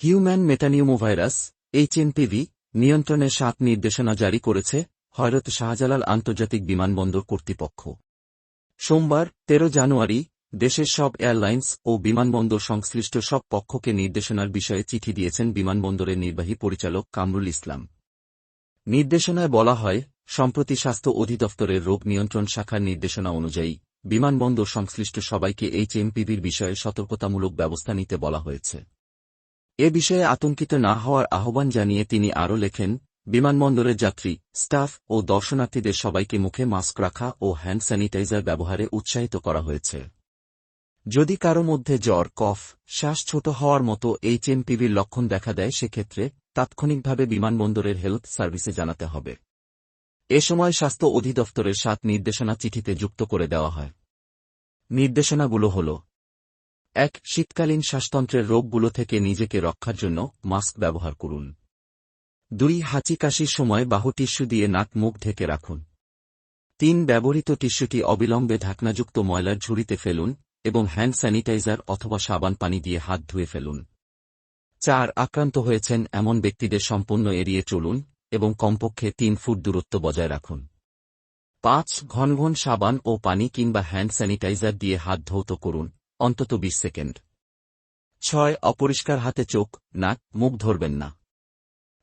Human metapneumovirus এইচএনপিভি নিয়ন্ত্রণে সাত নির্দেশনা জারি করেছে হয়রত শাহজালাল আন্তর্জাতিক বিমানবন্দর কর্তৃপক্ষ। সোমবার ১৩ জানুয়ারি, দেশের সব এয়ারলাইন্স ও বিমানবন্দর সংশ্লিষ্ট সব পক্ষকে নির্দেশনার বিষয়ে চিঠি দিয়েছেন বিমানবন্দরের নির্বাহী পরিচালক কামরুল ইসলাম। নির্দেশনায় বলা হয়, সম্প্রতি স্বাস্থ্য অধিদপ্তরের রোগ নিয়ন্ত্রণ শাখার নির্দেশনা অনুযায়ী বিমানবন্দর সংশ্লিষ্ট সবাইকে এইচএমপিভির বিষয়ে সতর্কতামূলক ব্যবস্থা নিতে বলা হয়েছে। এ বিষয়ে আতঙ্কিত না হওয়ার আহ্বান জানিয়ে তিনি আরও লেখেন, বিমানবন্দরের যাত্রী, স্টাফ ও দর্শনার্থীদের সবাইকে মুখে মাস্ক রাখা ও হ্যান্ড স্যানিটাইজার ব্যবহারে উৎসাহিত করা হয়েছে। যদি কারও মধ্যে জ্বর, কফ, শ্বাস ছোট হওয়ার মতো এইচএমপিভির লক্ষণ দেখা দেয়, সেক্ষেত্রে তাৎক্ষণিকভাবে বিমানবন্দরের হেলথ সার্ভিসে জানাতে হবে। এ সময় স্বাস্থ্য অধিদপ্তরের সাত নির্দেশনা চিঠিতে যুক্ত করে দেওয়া হয়। নির্দেশনাগুলো হল এক, শীতকালীন শ্বাসতন্ত্রের রোগগুলো থেকে নিজেকে রক্ষার জন্য মাস্ক ব্যবহার করুন। দুই, হাঁচি কাশির সময় বাহু টিস্যু দিয়ে নাক মুখ ঢেকে রাখুন। তিন, ব্যবহৃত টিস্যুটি অবিলম্বে ঢাকনাযুক্ত ময়লার ঝুড়িতে ফেলুন এবং হ্যান্ড স্যানিটাইজার অথবা সাবান পানি দিয়ে হাত ধুয়ে ফেলুন। চার, আক্রান্ত হয়েছেন এমন ব্যক্তিদের সম্পূর্ণ এড়িয়ে চলুন এবং কমপক্ষে তিন ফুট দূরত্ব বজায় রাখুন। পাঁচ ঘন ঘন সাবান ও পানি কিংবা হ্যান্ড স্যানিটাইজার দিয়ে হাত ধৌত করুন। অন্তত বিশ সেকেন্ড। ছয় অপরিষ্কার হাতে চোখ, নাক, মুখ ধরবেন না।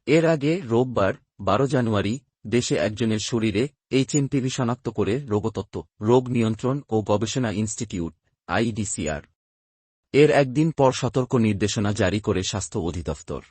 এর আগে রোববার, বারো জানুয়ারি, দেশে একজনের শরীরে এইচএনপিভি শনাক্ত করে রোগতত্ত্ব, রোগ নিয়ন্ত্রণ ও গবেষণা ইনস্টিটিউট, আইডিসিআর। এর একদিন পর সতর্ক নির্দেশনা জারি করে স্বাস্থ্য অধিদপ্তর।